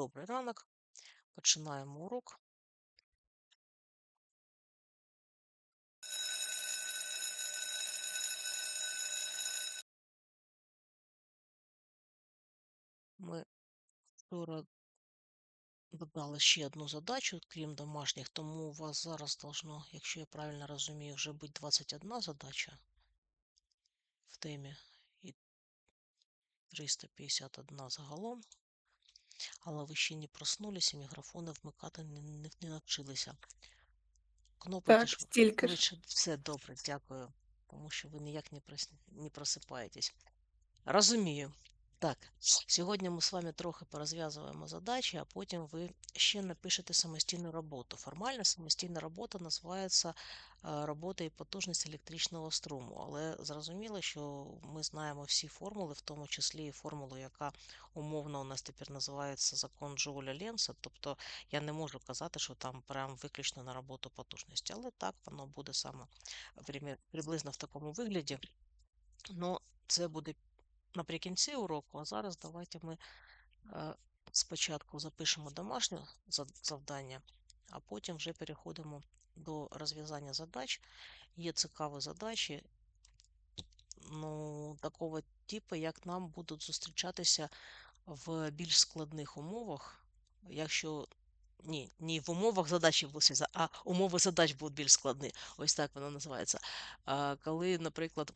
Добрий ранок. Починаємо урок. Ми вчора додали ще одну задачу, крім домашніх, тому у вас зараз должно, якщо я правильно розумію, вже бути 21 задача в темі і 351 загалом. Але ви ще не проснулися, мікрофони вмикати не, не, не навчилися. Кнопки Так, ж ж. Все добре, дякую. Тому що ви ніяк не просипаєтесь. Розумію. Так, сьогодні ми з вами трохи порозв'язуємо задачі, а потім ви ще напишете самостійну роботу. Формальна самостійна робота називається робота і потужність електричного струму. Але зрозуміло, що ми знаємо всі формули, в тому числі і формулу, яка умовно у нас тепер називається закон Джоуля Ленса. Тобто я не можу казати, що там прям виключно на роботу потужності. Але так, воно буде саме приблизно в такому вигляді. Ну, це буде наприкінці уроку, а зараз давайте ми е, спочатку запишемо домашнє завдання, а потім вже переходимо до розв'язання задач. Є цікаві задачі, ну, такого типу, як нам будуть зустрічатися в більш складних умовах, якщо. Ні, ні, в умовах задачі а умови задач будуть більш складні. Ось так воно називається. Коли, наприклад,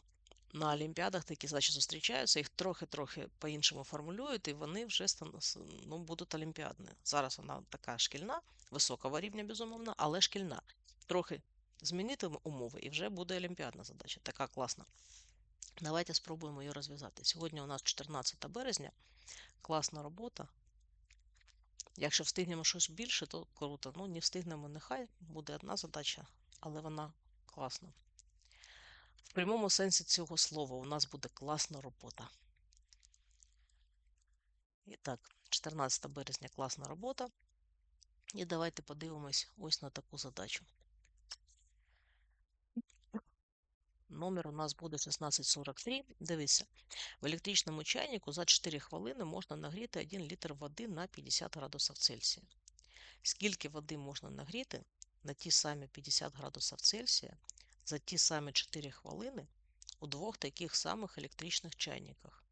на Олімпіадах такі задачі зустрічаються, їх трохи-трохи по-іншому формулюють, і вони вже ну, будуть олімпіадні. Зараз вона така шкільна, високого рівня, безумовно, але шкільна. Трохи змінити умови, і вже буде олімпіадна задача. Така класна. Давайте спробуємо її розв'язати. Сьогодні у нас 14 березня. Класна робота. Якщо встигнемо щось більше, то круто. Ну, не встигнемо, нехай буде одна задача, але вона класна. В прямому сенсі цього слова у нас буде класна робота. І так, 14 березня класна робота. І давайте подивимось ось на таку задачу. Номер у нас буде 1643. Дивіться, в електричному чайнику за 4 хвилини можна нагріти 1 літр води на 50 градусів Цельсія. Скільки води можна нагріти на ті самі 50 градусів Цельсія за ті самі 4 хвилини у двох таких самих електричних чайниках?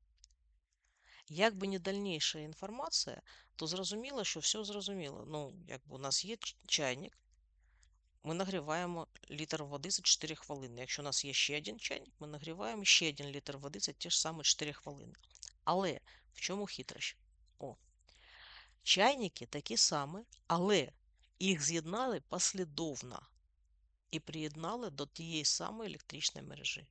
Як би не дальніша інформація, то зрозуміло, що все зрозуміло. Ну, якби у нас є чайник, ми нагріваємо літр води за 4 хвилини. Якщо у нас є ще один чайник, ми нагріваємо ще один літр води за ті ж самі 4 хвилини. Але в чому хитрощ? О, чайники такі самі, але їх з'єднали послідовно і приєднали до тієї самої електричної мережі.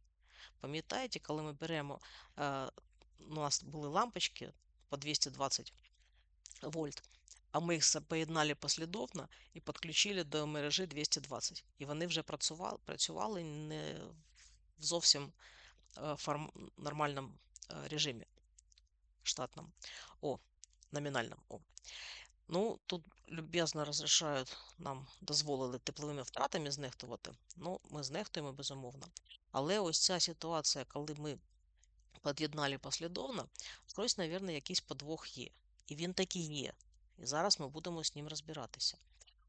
Пам'ятаєте, коли ми беремо, е, у нас були лампочки по 220 вольт, а ми їх поєднали послідовно і підключили до мережі 220. І вони вже працювали, працювали не в зовсім е, форм, нормальному е, режимі штатному. О, номінальному. О. Ну, тут люб'язно розрішають нам дозволили тепловими втратами знехтувати. Ну, ми знехтуємо безумовно. Але ось ця ситуація, коли ми під'єднали послідовно, хтось, мабуть, якийсь подвох є. І він такий є. І зараз ми будемо з ним розбиратися.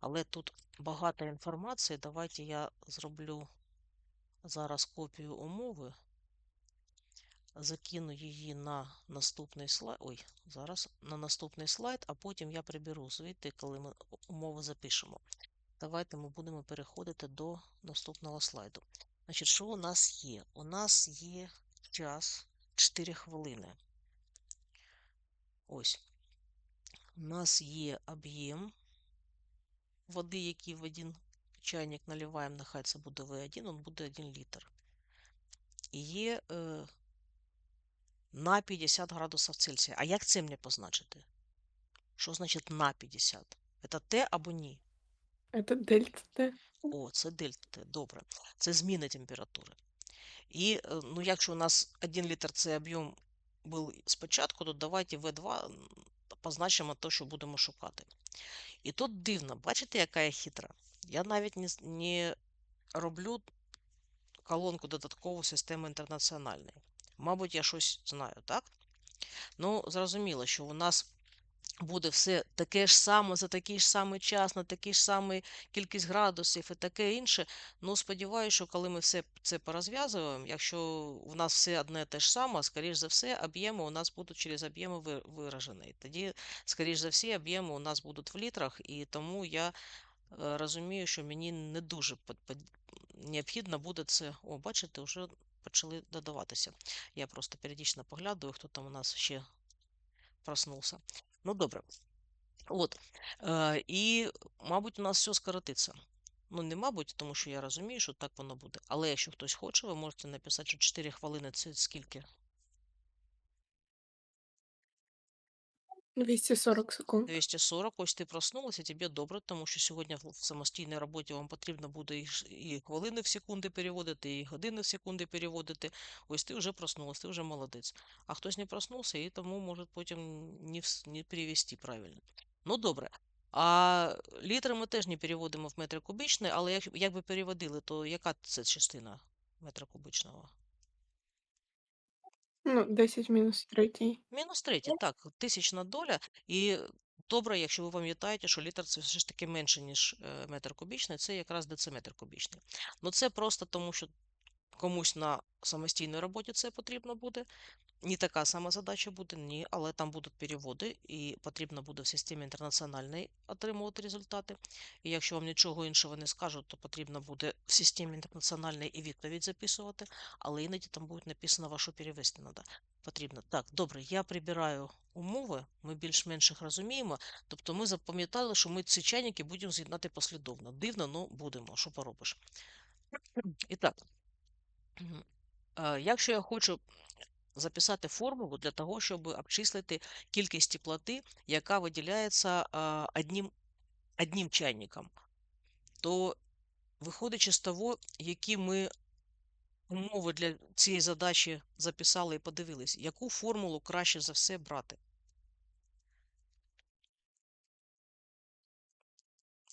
Але тут багато інформації. Давайте я зроблю зараз копію умови, закину її на наступний слайд. Ой, зараз на наступний слайд, а потім я приберу звідти, коли ми умови запишемо. Давайте ми будемо переходити до наступного слайду. Значить, що у нас є? У нас є час 4 хвилини. Ось. У нас є об'єм води, який в один чайник наливаємо, нехай це буде В1, він буде 1 літр. І є е, на 50 градусів Цельсія. А як це мені позначити? Що значить на 50? Це Т або ні? Це дельта Т. О, це дельта Т, добре. Це зміна температури. І е, ну, якщо у нас 1 літр це об'єм був спочатку, то давайте В2 позначимо те, що будемо шукати. І тут дивно, бачите, яка я хитра? Я навіть не, не роблю колонку додаткову системи інтернаціональної. Мабуть, я щось знаю, так? Ну, зрозуміло, що у нас буде все таке ж саме за такий ж самий час, на такий ж самий кількість градусів і таке інше. Ну, сподіваюся, що коли ми все це порозв'язуємо, якщо в нас все одне те ж саме, скоріш за все, об'єми у нас будуть через об'єми виражені. Тоді, скоріш за все, об'єми у нас будуть в літрах, і тому я е, розумію, що мені не дуже необхідно буде це. О, бачите, вже почали додаватися. Я просто періодично поглядую, хто там у нас ще проснувся. Ну, добре. От. Е, і, мабуть, у нас все скоротиться. Ну, не мабуть, тому що я розумію, що так воно буде. Але якщо хтось хоче, ви можете написати, що 4 хвилини це скільки? 240 секунд. 240. Ось ти проснулася, тобі добре, тому що сьогодні в самостійній роботі вам потрібно буде і, і хвилини в секунди переводити, і години в секунди переводити. Ось ти вже проснулася, ти вже молодець. А хтось не проснувся і тому може потім не, не перевести правильно. Ну добре. А літри ми теж не переводимо в метри кубічні, але як, як би переводили, то яка це частина метра кубічного? Ну, 10 мінус третій. Мінус третє, так, тисячна доля. І добре, якщо ви пам'ятаєте, що літр це все ж таки менше, ніж е, метр кубічний, це якраз дециметр кубічний. Ну це просто тому, що комусь на самостійній роботі це потрібно буде. Не така сама задача буде, ні, але там будуть переводи, і потрібно буде в системі інтернаціональної отримувати результати. І якщо вам нічого іншого не скажуть, то потрібно буде в системі інтернаціональної і відповідь записувати, але іноді там буде написано, що перевести треба. Потрібно. Так, добре, я прибираю умови, ми більш-менш їх розуміємо. Тобто ми запам'ятали, що ми ці чайники будемо з'єднати послідовно. Дивно, але будемо, що поробиш. І так. Якщо я хочу записати формулу для того, щоб обчислити кількість теплоти, яка виділяється одним, одним чайником, то виходячи з того, які ми умови для цієї задачі записали і подивились, яку формулу краще за все брати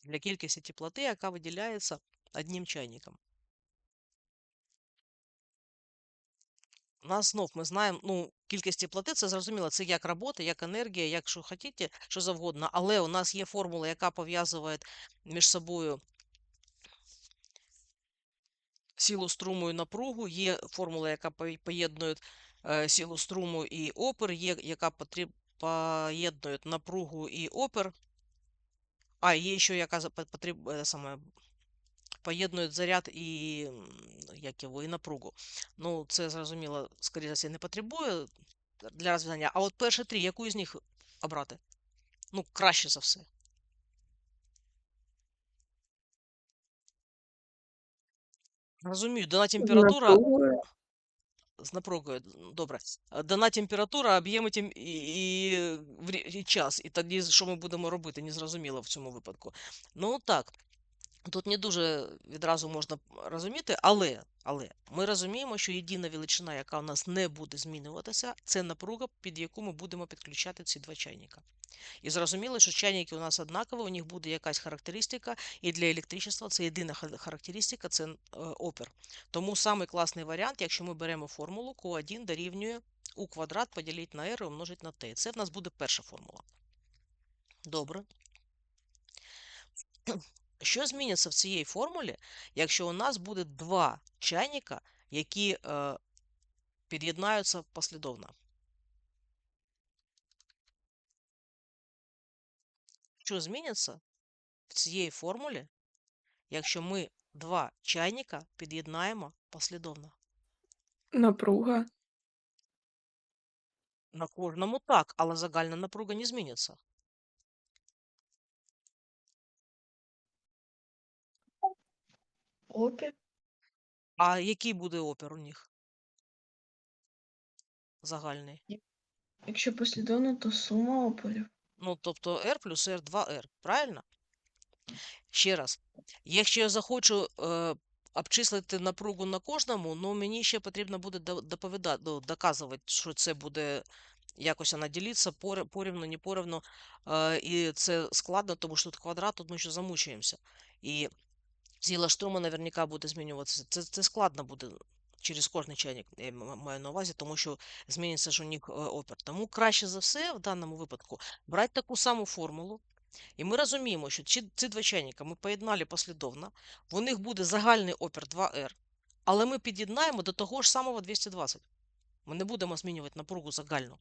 для кількості теплоти, яка виділяється одним чайником. Нас знов ми знаємо, ну, кількість теплоти, це зрозуміло, це як робота, як енергія, як що хотіте, що завгодно. Але у нас є формула, яка пов'язує між собою силу струму і напругу, є формула, яка поєднує е, силу струму і опір, є, яка поєднує напругу і опір. А, є ще яка за- по- потріб, е, саме, поєднують заряд і, як його, і напругу. Ну, це зрозуміло, скоріше за все, не потребує для розв'язання. А от перші три, яку з них обрати? Ну, краще за все. Розумію, дана температура з напругою, добре. Дана температура, об'єми тем... і, і, і час. І тоді що ми будемо робити, не зрозуміло в цьому випадку. Ну так. Тут не дуже відразу можна розуміти, але, але ми розуміємо, що єдина величина, яка у нас не буде змінюватися, це напруга, під яку ми будемо підключати ці два чайника. І зрозуміло, що чайники у нас однакові, у них буде якась характеристика, і для електричества це єдина характеристика це е, опір. Тому самий класний варіант, якщо ми беремо формулу Q1 дорівнює U квадрат поділити на R і умножити на T. Це в нас буде перша формула. Добре. Що зміниться в цій формулі, якщо у нас буде два чайника, які е, під'єднаються послідовно? Що зміниться в цій формулі, якщо ми два чайника під'єднаємо послідовно? Напруга. На кожному так, але загальна напруга не зміниться. Опір. А який буде опір у них? Загальний. Якщо послідовно, то сума опорів. Ну, тобто R плюс R2R, правильно? Ще раз. Якщо я захочу е, обчислити напругу на кожному, ну мені ще потрібно буде доповідати, ну, доказувати, що це буде якось вона ділитися порівну, не порівну. Е, і це складно, тому що тут квадрат, тут ми ще замучуємося. І сила штурму наверняка буде змінюватися. Це, це складно буде. Через кожний чайник я маю на увазі, тому що зміниться ж у них е, опір. Тому краще за все в даному випадку брати таку саму формулу. І ми розуміємо, що ці, ці два чайника ми поєднали послідовно, в них буде загальний опір 2R, але ми під'єднаємо до того ж самого 220. Ми не будемо змінювати напругу загальну.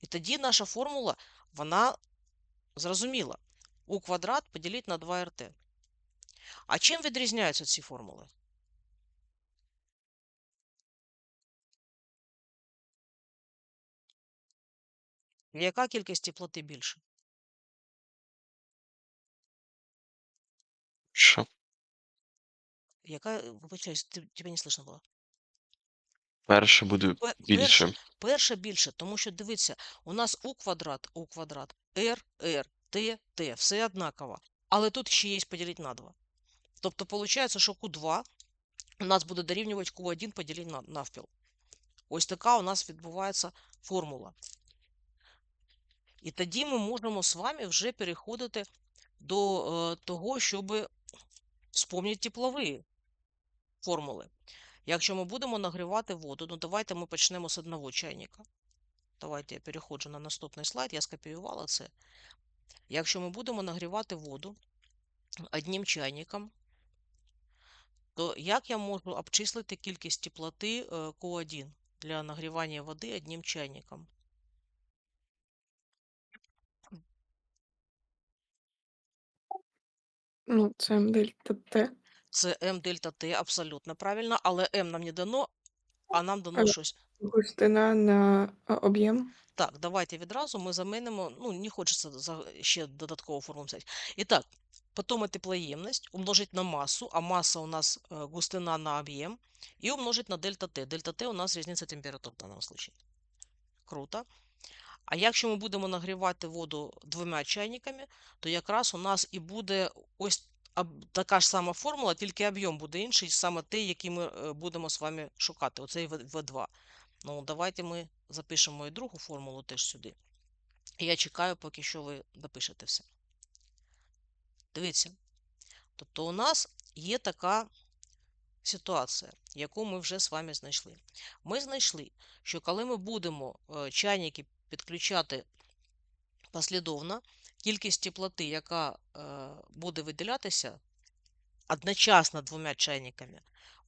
І тоді наша формула, вона зрозуміла. У квадрат поділити на 2rt. А чим відрізняються ці формули? Яка кількість теплоти більше? Що? Яка, вибачаюсь, ти- тебе не слышно було. Перше буде Пе- більше. Перше більше, тому що дивіться, у нас у квадрат, у квадрат, r, r, t, t, все однаково. Але тут ще є поділити на 2. Тобто, виходить, що Q2 у нас буде дорівнювати Q1 поділити на навпіл. Ось така у нас відбувається формула. І тоді ми можемо з вами вже переходити до е, того, щоб вспомнити теплові формули. Якщо ми будемо нагрівати воду, ну давайте ми почнемо з одного чайника. Давайте я переходжу на наступний слайд, я скопіювала це. Якщо ми будемо нагрівати воду одним чайником, то як я можу обчислити кількість теплоти е, Q1 для нагрівання води одним чайником? Ну, це М дельта Т. Це М дельта Т, абсолютно правильно, але М нам не дано, а нам дано щось. Густина на об'єм. Так, давайте відразу ми замінимо, ну, не хочеться ще додаткову формулу взяти. І так, потім теплоємність умножить на масу, а маса у нас е, густина на об'єм, і умножить на дельта Т. Дельта Т у нас різниця температур в даному случаї. Круто. А якщо ми будемо нагрівати воду двома чайниками, то якраз у нас і буде ось така ж сама формула, тільки об'єм буде інший, саме той, який ми е, будемо з вами шукати, оцей В- В2. Ну, давайте ми запишемо і другу формулу теж сюди. І я чекаю, поки що ви допишете все. Дивіться. Тобто у нас є така ситуація, яку ми вже з вами знайшли. Ми знайшли, що коли ми будемо е, чайники підключати послідовно, кількість теплоти, яка е, буде виділятися одночасно двома чайниками,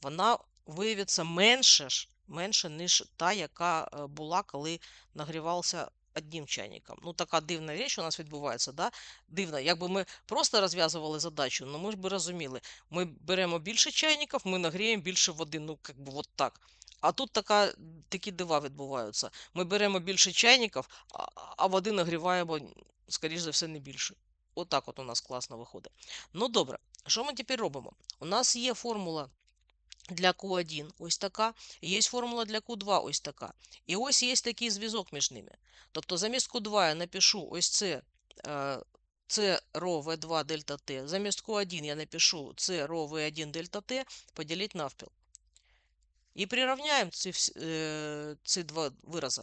вона виявиться менше, менше, ніж та, яка е, була, коли нагрівався одним чайником. Ну, така дивна річ у нас відбувається. Да? Дивно, якби ми просто розв'язували задачу, ну ми ж би розуміли, ми беремо більше чайників, ми нагріємо більше води, ну, як би от так. А тут така, такі дива відбуваються. Ми беремо більше чайників, а, а води нагріваємо, скоріш за все, не більше. Отак от у нас класно виходить. Ну добре, що ми тепер робимо? У нас є формула для Q1 ось така, є формула для Q2 ось така. І ось є такий зв'язок між ними. Тобто замість Q2 я напишу ось це, е, це ρ V2 дельта T. Замість Q1 я напишу це ρ V1 дельта T поділити навпіл. І прирівняємо ці, е, ці два вирази.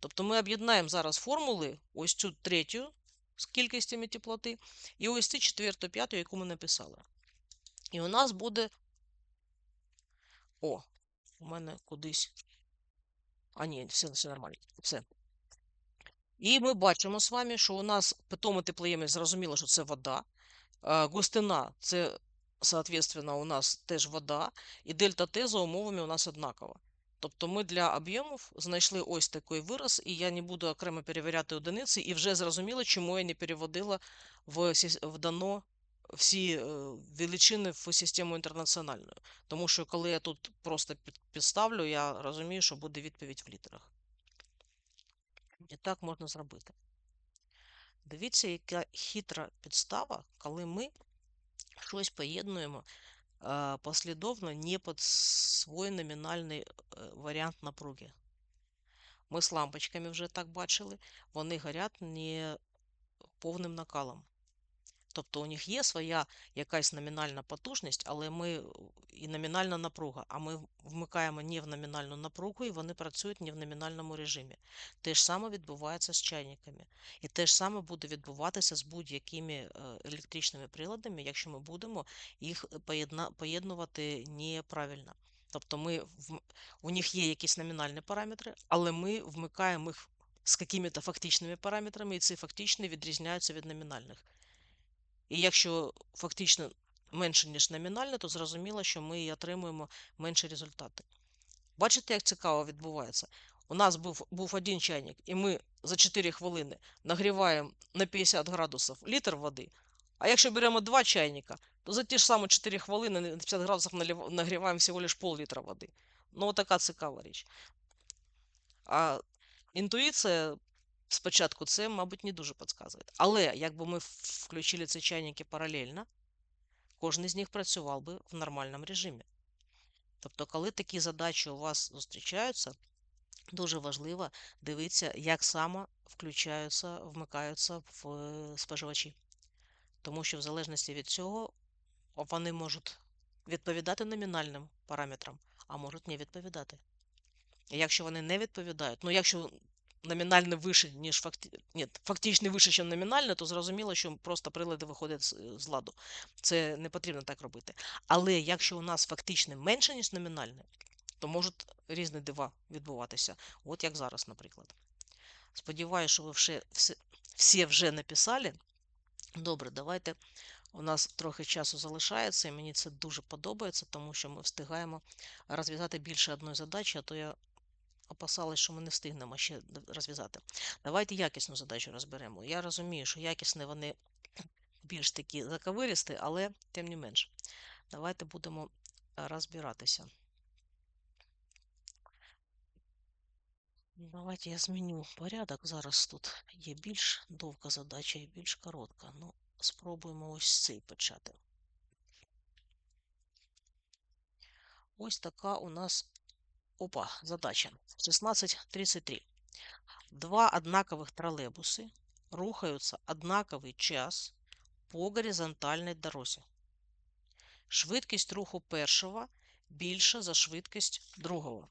Тобто ми об'єднаємо зараз формули, ось цю третю з кількістями теплоти, і ось цю четверту, п'яту, яку ми написали. І у нас буде. О, у мене кудись. А, ні, все, все нормально. Все. І ми бачимо з вами, що у нас питома теплоємність, зрозуміло, що це вода. Густина це, соответственно, у нас теж вода. І дельта Т за умовами у нас однакова. Тобто ми для об'ємів знайшли ось такий вираз, і я не буду окремо перевіряти одиниці, і вже зрозуміло, чому я не переводила в дано всі е, величини в систему інтернаціональну. Тому що коли я тут просто підставлю, я розумію, що буде відповідь в літерах. І так можна зробити. Дивіться, яка хитра підстава, коли ми щось поєднуємо е, послідовно не під свій номінальний е, варіант напруги. Ми з лампочками вже так бачили, вони горять не повним накалом. Тобто у них є своя якась номінальна потужність, але ми і номінальна напруга, а ми вмикаємо не в номінальну напругу, і вони працюють не в номінальному режимі. Те ж саме відбувається з чайниками. І те ж саме буде відбуватися з будь-якими е, електричними приладами, якщо ми будемо їх поєднувати неправильно. Тобто ми у них є якісь номінальні параметри, але ми вмикаємо їх з якими-то фактичними параметрами, і ці фактичні відрізняються від номінальних. І якщо фактично менше, ніж номінальне, то зрозуміло, що ми і отримуємо менші результати. Бачите, як цікаво відбувається? У нас був, був один чайник, і ми за 4 хвилини нагріваємо на 50 градусів літр води. А якщо беремо два чайника, то за ті ж самі 4 хвилини на 50 градусів нагріваємо всього лише пол-літра води. Ну, така цікава річ. А інтуїція спочатку це, мабуть, не дуже підказує. Але якби ми включили ці чайники паралельно, кожен з них працював би в нормальному режимі. Тобто, коли такі задачі у вас зустрічаються, дуже важливо дивитися, як саме включаються, вмикаються в е, споживачі. Тому що в залежності від цього вони можуть відповідати номінальним параметрам, а можуть не відповідати. Якщо вони не відповідають, ну якщо номінальне вище, ніж факти... Ні, фактичний вище, ніж номінальне, то зрозуміло, що просто прилади виходять з, ладу. Це не потрібно так робити. Але якщо у нас фактичне менше, ніж номінальне, то можуть різні дива відбуватися. От як зараз, наприклад. Сподіваюся, що ви вже, всі вже написали. Добре, давайте. У нас трохи часу залишається, і мені це дуже подобається, тому що ми встигаємо розв'язати більше одної задачі, а то я опасалась, що ми не встигнемо ще розв'язати. Давайте якісну задачу розберемо. Я розумію, що якісні вони більш такі заковиристі, але тим не менш. Давайте будемо е, розбиратися. Давайте я зміню порядок. Зараз тут є більш довга задача і більш коротка. Ну, спробуємо ось цей почати. Ось така у нас опа, задача. 16.33. Два однаковых троллейбусы рухаются однаковий час по горизонтальній дорозі. Швидкість руху першого більша за швидкість другого.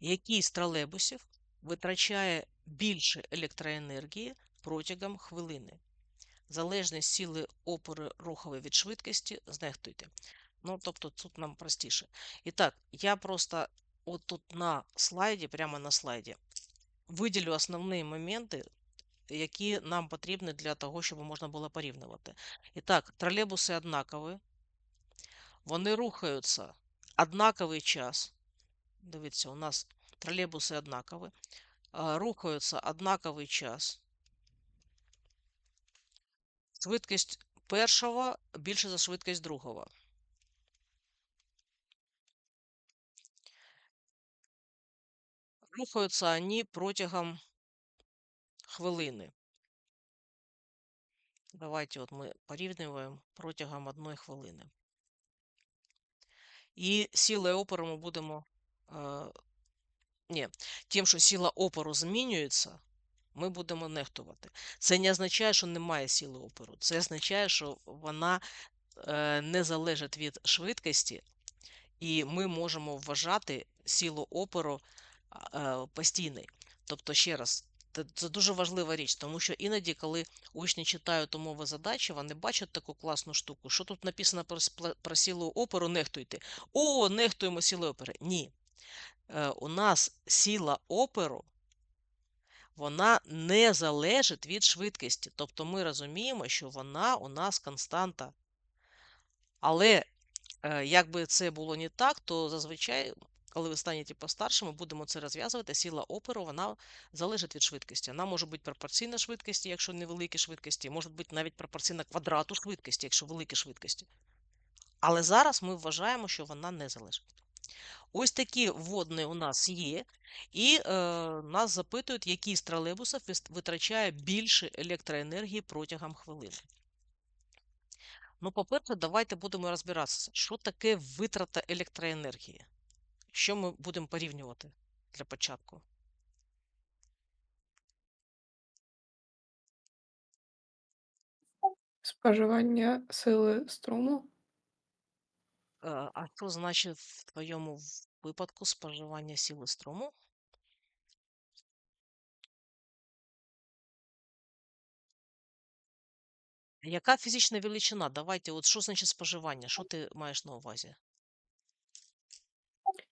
Який з тролейбусів витрачає більше електроенергії протягом хвилини? Залежність сили опори рухової від швидкості знехтуйте. Ну, тобто тут нам простіше. І так, я просто от тут на слайді, прямо на слайді, виділю основні моменти, які нам потрібні для того, щоб можна було порівнювати. І так, тролейбуси однакові, вони рухаються однаковий час. Дивіться, у нас тролейбуси однакові, рухаються однаковий час. Швидкість першого більше за швидкість другого. Рухаються вони протягом хвилини. Давайте от ми порівнюємо протягом одної хвилини. І сили опору ми будемо. Е, ні, тим, що сила опору змінюється, ми будемо нехтувати. Це не означає, що немає сили опору. Це означає, що вона е, не залежить від швидкості, і ми можемо вважати силу опору постійною. Тобто, ще раз, це, дуже важлива річ, тому що іноді, коли учні читають умови задачі, вони бачать таку класну штуку. Що тут написано про, силу опору, нехтуйте. О, нехтуємо силою опори. Ні. Е, у нас сила опору, вона не залежить від швидкості. Тобто ми розуміємо, що вона у нас константа. Але е, якби це було не так, то зазвичай, коли ви станете постарше, ми будемо це розв'язувати. Сила опору вона залежить від швидкості. Вона може бути пропорційна швидкості, якщо невеликі швидкості, може бути навіть пропорційна квадрату швидкості, якщо великі швидкості. Але зараз ми вважаємо, що вона не залежить. Ось такі вводні у нас є, і е, нас запитують, який з тролейбусів витрачає більше електроенергії протягом хвилини. Ну, по-перше, давайте будемо розбиратися, що таке витрата електроенергії. Що ми будемо порівнювати для початку? Споживання сили струму. Е, А що значить в твоєму випадку споживання сили струму? Яка фізична величина? Давайте, от що значить споживання? Що ти маєш на увазі?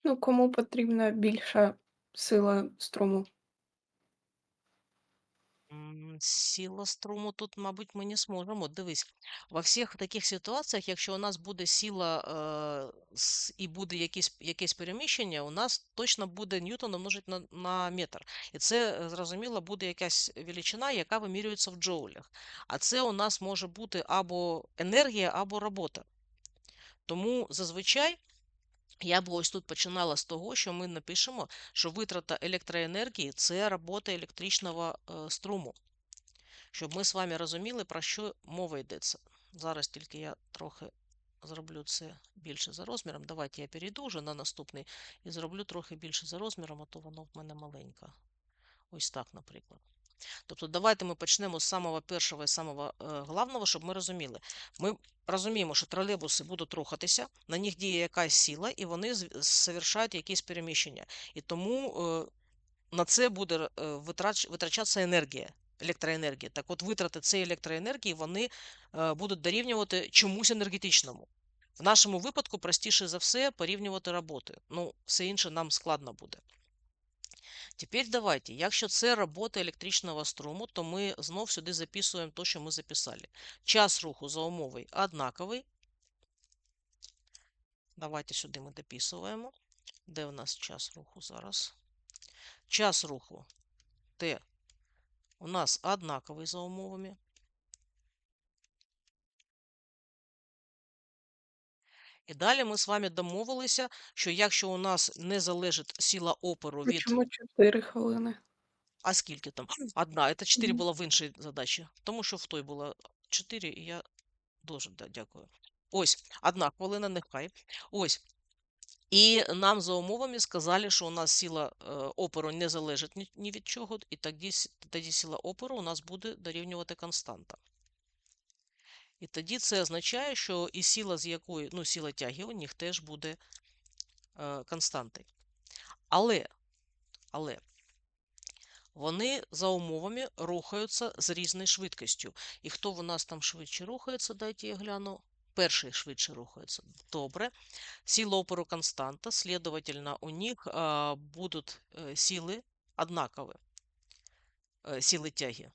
Ну, кому потрібна більша сила струму? М, Сила струму тут, мабуть, ми не зможемо. Дивись, во всіх таких ситуаціях, якщо у нас буде сила е, і буде якісь, якесь переміщення, у нас точно буде ньютон умножити на, на метр. І це, е, зрозуміло, буде якась величина, яка вимірюється в джоулях. А це у нас може бути або енергія, або робота. Тому зазвичай я б ось тут починала з того, що ми напишемо, що витрата електроенергії це робота електричного е, струму. Щоб ми з вами розуміли, про що мова йдеться. Зараз тільки я трохи зроблю це більше за розміром. Давайте я перейду вже на наступний і зроблю трохи більше за розміром, а то воно в мене маленьке. Ось так, наприклад. Тобто, давайте ми почнемо з самого першого і самого е, главного, щоб ми розуміли. Ми розуміємо, що тролейбуси будуть рухатися, на них діє якась сила, і вони совершають якісь переміщення. І тому е, на це буде е, витрачатися енергія, електроенергія. Так от витрати цієї електроенергії вони будуть дорівнювати чомусь енергетичному. В нашому випадку простіше за все порівнювати роботи. Ну, все інше нам складно буде. Тепер давайте, якщо це робота електричного струму, то ми знов сюди записуємо те, що ми записали. Час руху за умовою однаковий. Давайте сюди ми дописуємо. Де у нас час руху зараз? Час руху Т у нас однаковий за умовами. І далі ми з вами домовилися, що якщо у нас не залежить сила опору від Чому 4 хвилини? А скільки там? Одна. Це 4 Мгм. було в іншій задачі. Тому що в той було 4, і я дуже да, дякую. Ось, одна хвилина, нехай. Ось. І нам за умовами сказали, що у нас сила е, опору не залежить ні, від чого, і тоді, тоді сила опору у нас буде дорівнювати константа. І тоді це означає, що і сила, з якої, ну, сила тяги у них теж буде е, константою. Але, але Вони за умовами рухаються з різною швидкістю. І хто у нас там швидше рухається, дайте я гляну. Перший швидше рухається. Добре. Сила опору константа, следовательно, у них а, будуть е, сили однакові. Е, сили тяги.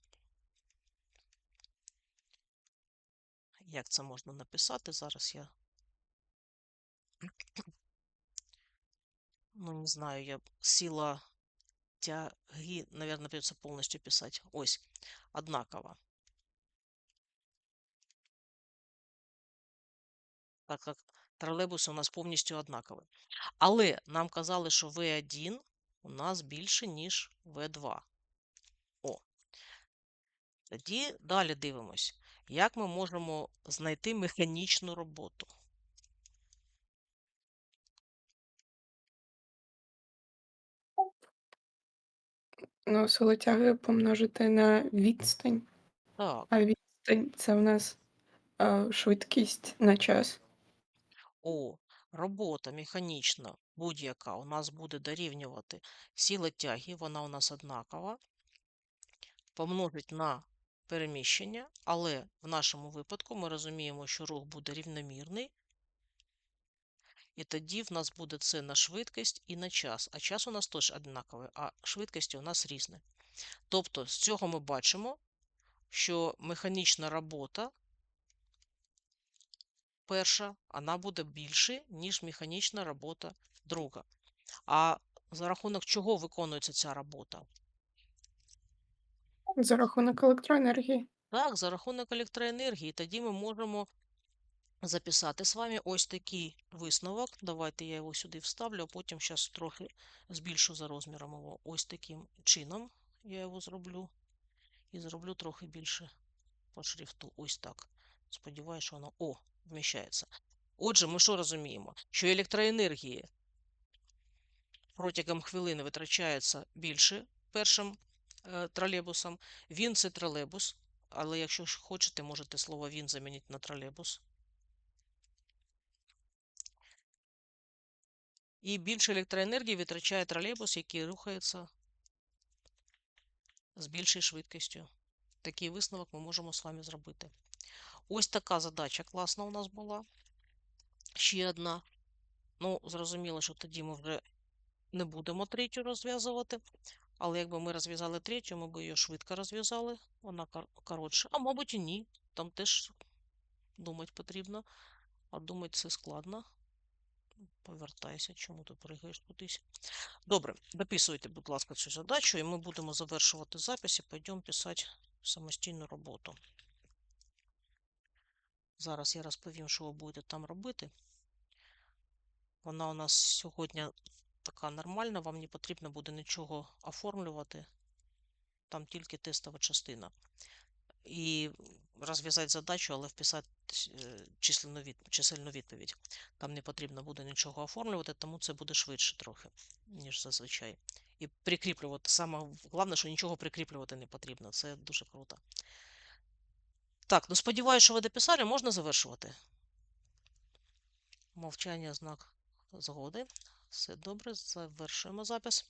Як це можна написати? Зараз я. Ну, не знаю, я сила тяги, наверное, придется полностью писать. Ось, однаково. Так як тролейбуси у нас повністю однакові. Але нам казали, що V1 у нас більше, ніж V2. О. Тоді далі дивимось, як ми можемо знайти механічну роботу. Ну, силу тяги помножити на відстань, Так, а відстань це в нас е, швидкість на час. о, робота механічна будь-яка у нас буде дорівнювати сила тяги, вона у нас однакова, помножить на переміщення, але в нашому випадку ми розуміємо, що рух буде рівномірний, І тоді в нас буде це на швидкість і на час. А час у нас теж однаковий, а швидкості у нас різні. Тобто з цього ми бачимо, що механічна робота перша, вона буде більше, ніж механічна робота друга. А за рахунок чого виконується ця робота? За рахунок електроенергії. Так, за рахунок електроенергії. Тоді ми можемо записати з вами ось такий висновок. Давайте я його сюди вставлю, а потім зараз трохи збільшу за розміром його. Ось таким чином я його зроблю. І зроблю трохи більше по шрифту. Ось так. Сподіваюся, що воно о, вміщається. Отже, ми що розуміємо? Що електроенергії протягом хвилини витрачається більше першим тролейбусом. Він це тролейбус, але якщо ж хочете, можете слово він замінити на тролейбус. І більше електроенергії витрачає тролейбус, який рухається з більшою швидкістю. Такий висновок ми можемо з вами зробити. Ось така задача класна у нас була. Ще одна. Ну, зрозуміло, що тоді ми вже не будемо третю розв'язувати. Але якби ми розв'язали третю, ми б її швидко розв'язали. Вона кор- коротша. А мабуть і ні. Там теж думати потрібно. А думати це складно. Повертайся, чому ти пригаєш кудись. Добре, дописуйте, будь ласка, цю задачу, і ми будемо завершувати запис і пойдемо писати самостійну роботу. Зараз я розповім, що ви будете там робити. Вона у нас сьогодні така нормальна, вам не потрібно буде нічого оформлювати. Там тільки тестова частина. І розв'язати задачу, але вписати е, чисельну відповідь. Там не потрібно буде нічого оформлювати, тому це буде швидше трохи, ніж зазвичай. І прикріплювати. Саме головне, що нічого прикріплювати не потрібно. Це дуже круто. Так, ну сподіваюся, що ви дописали, можна завершувати. Мовчання знак згоди. Все добре, завершуємо запис.